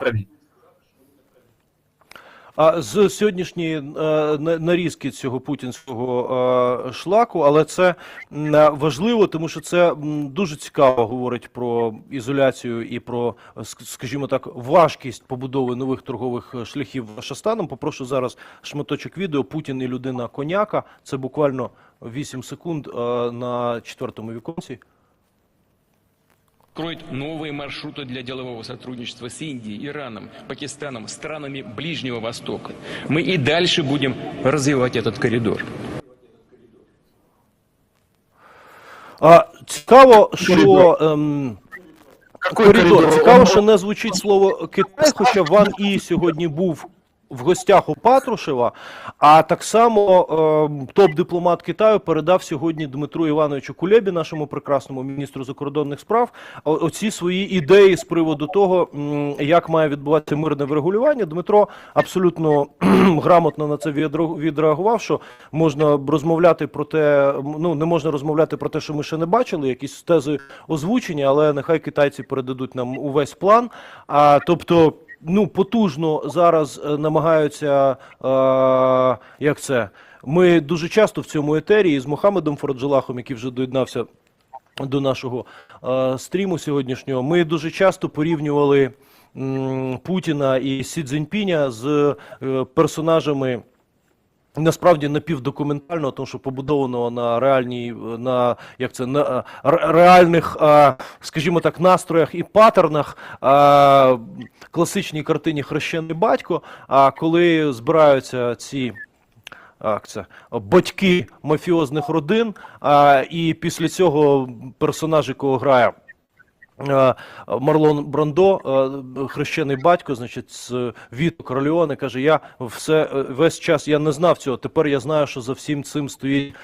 праві. А з сьогоднішньої е, нарізки цього путінського е, шлаку, але це важливо, тому що це дуже цікаво говорить про ізоляцію і про, скажімо так, важкість побудови нових торгових е, шляхів Вашастаном. Попрошу зараз шматочок відео Путін і людина коняка. Це буквально 8 секунд на четвертому віконці откроет новые маршруты для делового сотрудничества с Индией, Ираном, Пакистаном, странами Ближнего Востока. Мы и дальше будем развивать этот коридор. А цікаво, що ем, коридор. Цікаво, що не звучить слово Китай, хоча Ван І сьогодні був в гостях у Патрушева. А так само ем, топ-дипломат Китаю передав сьогодні Дмитру Івановичу Кулебі, нашому прекрасному міністру закордонних справ, оці свої ідеї з приводу того, як має відбуватися мирне врегулювання. Дмитро абсолютно грамотно на це відреагував, що можна розмовляти про те, ну не можна розмовляти про те, що ми ще не бачили, якісь тези озвучені, але нехай китайці передадуть нам увесь план. А тобто. Ну, потужно зараз е, намагаються, е, як це? Ми дуже часто в цьому етері із Мохамедом Фараджалахом, який вже доєднався до нашого е, стріму сьогоднішнього, ми дуже часто порівнювали м, Путіна і Сі Цзіньпіня з е, персонажами. Насправді напівдокументального, тому що побудованого на реальній, на як це на е, реальних, е, скажімо так, настроях і паттернах е, класичній картині Хрещений батько. А коли збираються ці як це, батьки мафіозних родин, а, і після цього персонаж, якого грає. Е, Марлон Брандо, е, хрещений батько, значить, Віто Королеоне, каже: Я все е, весь час я не знав цього. Тепер я знаю, що за всім цим стоїть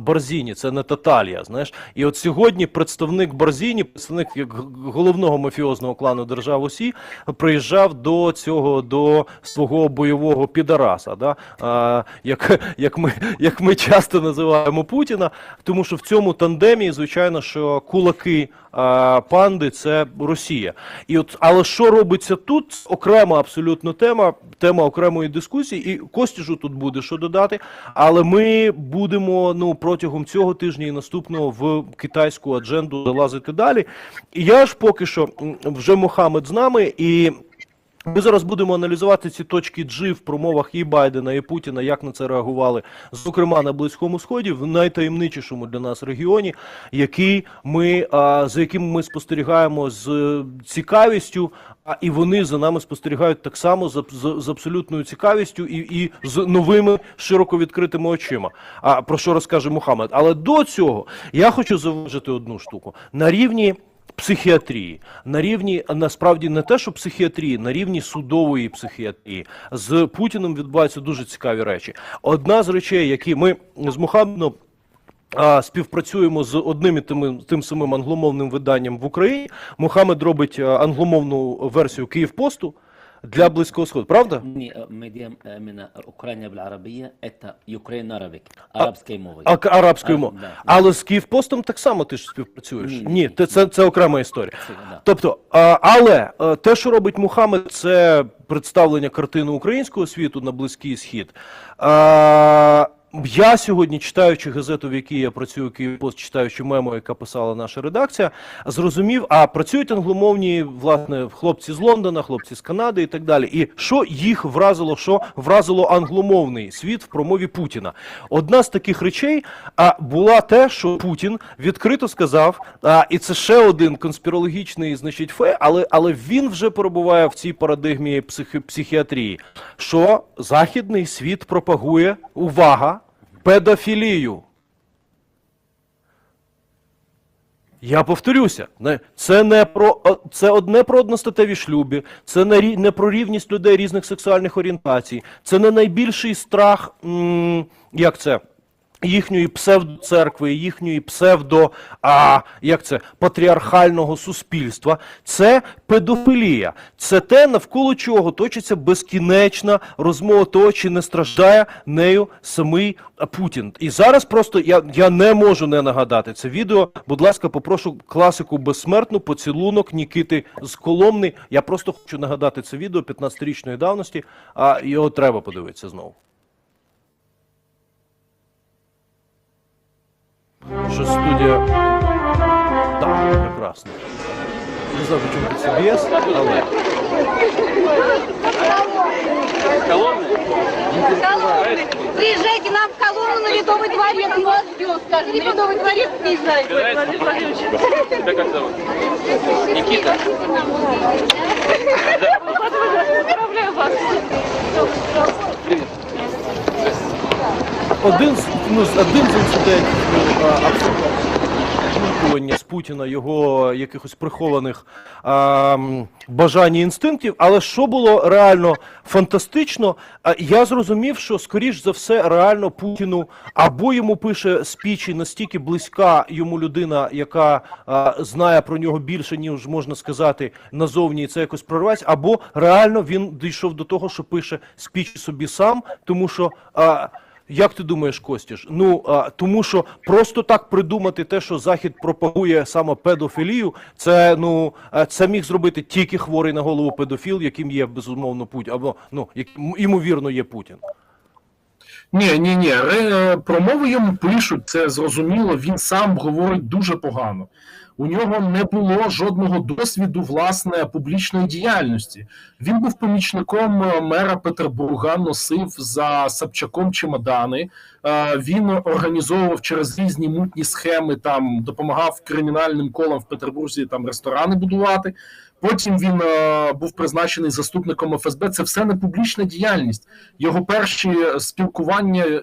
Барзіні. Це не Таталія. Знаєш, і от сьогодні представник Барзіні, представник як головного мафіозного клану держав Осі, приїжджав до цього до свого бойового підараса. Да? А, як, як, ми, як ми часто називаємо Путіна, тому що в цьому тандемі, звичайно, що кулаки а, панди це Росія. І от, але що робиться тут? Окрема абсолютно тема, тема окремої дискусії, і Костіжу тут буде що додати. Але ми будемо ну протягом цього тижня і наступного в китайську адженду залазити далі. І я ж поки що вже Мохамед з нами і. Ми зараз будемо аналізувати ці точки G в промовах і Байдена, і Путіна, як на це реагували, зокрема на Близькому Сході, в найтаємничішому для нас регіоні, який ми, за яким ми спостерігаємо з е, цікавістю, а і вони за нами спостерігають так само з, з, з абсолютною цікавістю і, і з новими широко відкритими очима. А про що розкаже Мухаммед? Але до цього я хочу зауважити одну штуку на рівні психіатрії, на рівні насправді не те, що психіатрії, на рівні судової психіатрії з Путіним відбуваються дуже цікаві речі. Одна з речей, які ми з Мухаммедом співпрацюємо з одним і тим, тим самим англомовним виданням в Україні. Мухаммед робить англомовну версію Київпосту для Близького Сходу, правда? إني ميديم من أوكرانيا بالعربية это Ukraine Arabic арабською мовою. А, к- арабською А, мовою. да. Але з Київпостом так само ти ж співпрацюєш. Ні, Ні, ні, ти- це, це окрема історія. Це, да. Тобто, а, але е, те, що робить Мухаммед, це представлення картини українського світу на Близький Схід. А, я сьогодні, читаючи газету, в якій я працюю, Київпост, читаючи мемо, яка писала наша редакція, зрозумів, а працюють англомовні власне хлопці з Лондона, хлопці з Канади і так далі. І що їх вразило, що вразило англомовний світ в промові Путіна? Одна з таких речей а, була те, що Путін відкрито сказав, а, і це ще один конспірологічний, значить, фе, але, але він вже перебуває в цій парадигмі психі, психіатрії, що західний світ пропагує увага педофілію. Я повторюся, це не про це одне про одностатеві шлюби, це не, не про рівність людей різних сексуальних орієнтацій, це не найбільший страх, як це? Їхньої псевдоцеркви, їхньої псевдо, а, як це, патріархального суспільства, це педофілія. Це те, навколо чого точиться безкінечна розмова того, чи не страждає нею самий Путін. І зараз просто я, я не можу не нагадати це відео. Будь ласка, попрошу класику безсмертну поцілунок Нікити з Коломни. Я просто хочу нагадати це відео 15-річної давності, а його треба подивитися знову. Що студія. Так, прекрасно. Не знаю, чому тут CBS, але. Коломны. Приезжайте нам в Коломну на Ледовый дворец. Мы вас ждем, скажем. На Ледовый дворец приезжайте. Тебя как зовут? Никита. Поздравляю вас. Один з ну один з інцидентів ну, абсолютно з Путіна його якихось прихованих а, бажань і інстинктів. Але що було реально фантастично, а, я зрозумів, що скоріш за все реально Путіну або йому пише спічі настільки близька йому людина, яка а, знає про нього більше, ніж можна сказати назовні, і це якось прорвається, або реально він дійшов до того, що пише спічі собі сам, тому що. А, як ти думаєш, Костіш? Ну а, тому що просто так придумати те, що Захід пропагує саме педофілію, це ну це міг зробити тільки хворий на голову педофіл, яким є безумовно Путін, або ну як ймовірно є Путін. Ні, ні, ні. Промови йому пишуть, це зрозуміло. Він сам говорить дуже погано. У нього не було жодного досвіду власне публічної діяльності. Він був помічником е, мера Петербурга, носив за Собчаком чемодани. Е, Він організовував через різні мутні схеми, там допомагав кримінальним колам в Петербурзі там ресторани будувати. Потім він е, був призначений заступником ФСБ. Це все не публічна діяльність. Його перші спілкування е,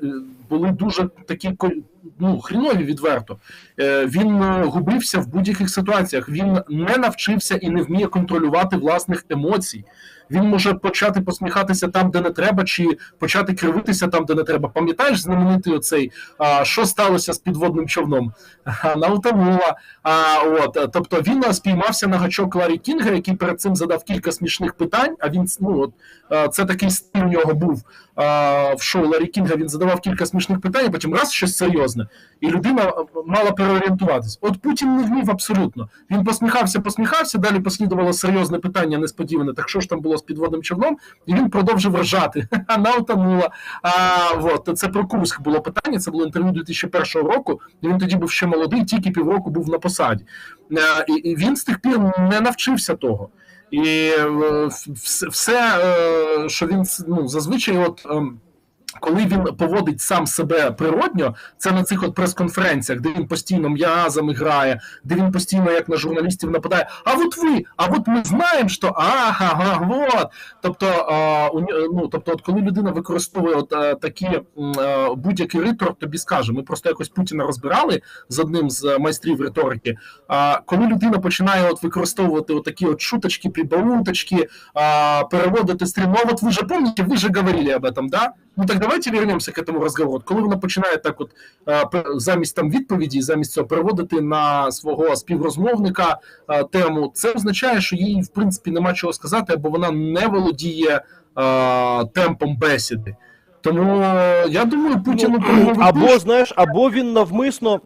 були дуже такі ну, хрінові відверто. Е, Він е, губився в будь-яких ситуаціях. Він не навчився і не вміє контролювати власних емоцій. Він може почати посміхатися там, де не треба, чи почати кривитися там, де не треба. Пам'ятаєш знаменитий оцей а, що сталося з підводним човном? Вона утонула. А, от, тобто він спіймався на гачок Ларі Кінга, який перед цим задав кілька смішних питань. А він ну от це такий стиль у нього був е, в шоу Ларі Кінга. Він задавав кілька смішних питань, а потім раз щось серйозне, і людина мала переорієнтуватись. От Путін не вмів абсолютно. Він посміхався, посміхався. Далі послідувало серйозне питання, несподіване. Так що ж там було підводним човном? І він продовжив ржати. Вона утонула. А, от, це про Курськ було питання. Це було інтерв'ю 2001 року. І він тоді був ще молодий, тільки півроку був на посаді. А, І, і він з тих пір не навчився того. І е, все, все що він ну, зазвичай, от. Коли він поводить сам себе природньо, це на цих от прес-конференціях, де він постійно м'язами грає, де він постійно як на журналістів нападає. А от ви, а от ми знаємо, що ага, ага, вот. Тобто, а, ну, тобто, от коли людина використовує от е, такі е, будь-який ритор, тобі скаже, ми просто якось Путіна розбирали з одним з е, майстрів риторики. А коли людина починає от використовувати от такі от шуточки, прибауточки, а, переводити стрім, ну, а от ви же помните, ви же говорили об этом, да? Ну так давайте вернемося к этому розговору. Коли вона починає так, от е, замість там відповіді, замість цього переводити на свого співрозмовника е, тему, це означає, що їй в принципі нема чого сказати, або вона не володіє а, темпом бесіди. Тому е, я думаю, Путіну Ну, або знаєш, або він навмисно.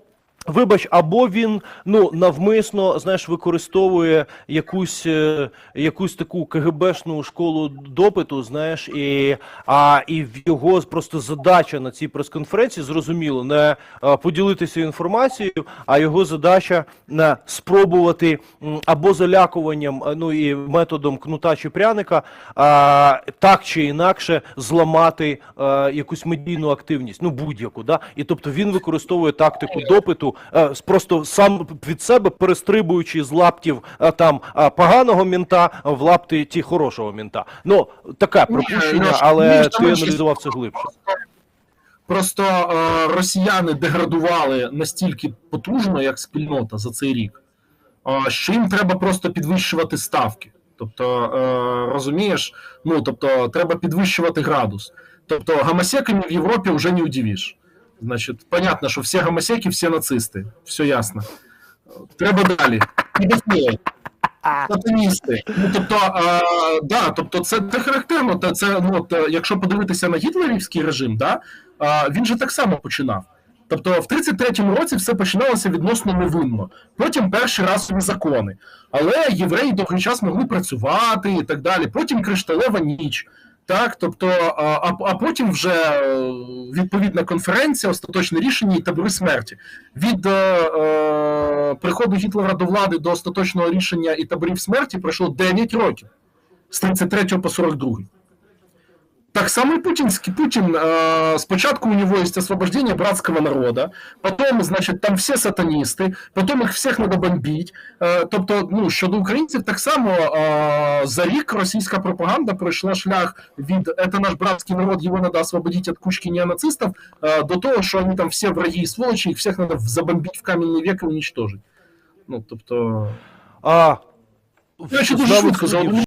Вибач, або він ну навмисно знаєш використовує якусь е, якусь таку КГБшну школу допиту, знаєш, і а і в його просто задача на цій прес-конференції зрозуміло не е, поділитися інформацією, а його задача не спробувати або залякуванням, е, ну і методом кнута чи пряника, а, так чи інакше зламати е, якусь медійну активність, ну будь-яку, да? І тобто він використовує тактику допиту, е, просто сам від себе перестрибуючи з лаптів е, там е, поганого мінта в лапти ті хорошого мінта. Ну таке припущення, але ти аналізував це глибше. Просто е, росіяни деградували настільки потужно, як спільнота за цей рік, е, що їм треба просто підвищувати ставки. Тобто, е, розумієш, ну тобто, треба підвищувати градус. Тобто, гамасеками в Європі вже не удивиш. Значить, понятно, що всі гомосеки, всі нацисти. Все ясно. Треба далі. Педофіли. Сатаністи. Ну, тобто, а, да, тобто це, це характерно. Та це, ну, от, е, якщо подивитися на гітлерівський режим, да, а, він же так само починав. Тобто в 33-му році все починалося відносно невинно. Потім перші расові закони. Але євреї довгий час могли працювати і так далі. Потім кришталева ніч. Так, тобто, а, а, потім вже е, відповідна конференція, остаточне рішення і табори смерті. Від е, е, приходу Гітлера до влади до остаточного рішення і таборів смерті пройшло 9 років з 33 по 42. Так само и путинский. Путин, э, спочатку у него есть освобождение братского народа, потом, значить, там всі сатаністи, потім їх всіх треба бомбити. Е, тобто, ну, щодо українців, так само е, за рік російська пропаганда пройшла шлях від «это наш братський народ, його треба освободити від кучки неонацистів», е, до того, що вони там всі враги і сволочі, їх всіх треба забомбити в кам'яний век і уничтожити. Ну, тобто... А Я ще дуже швидко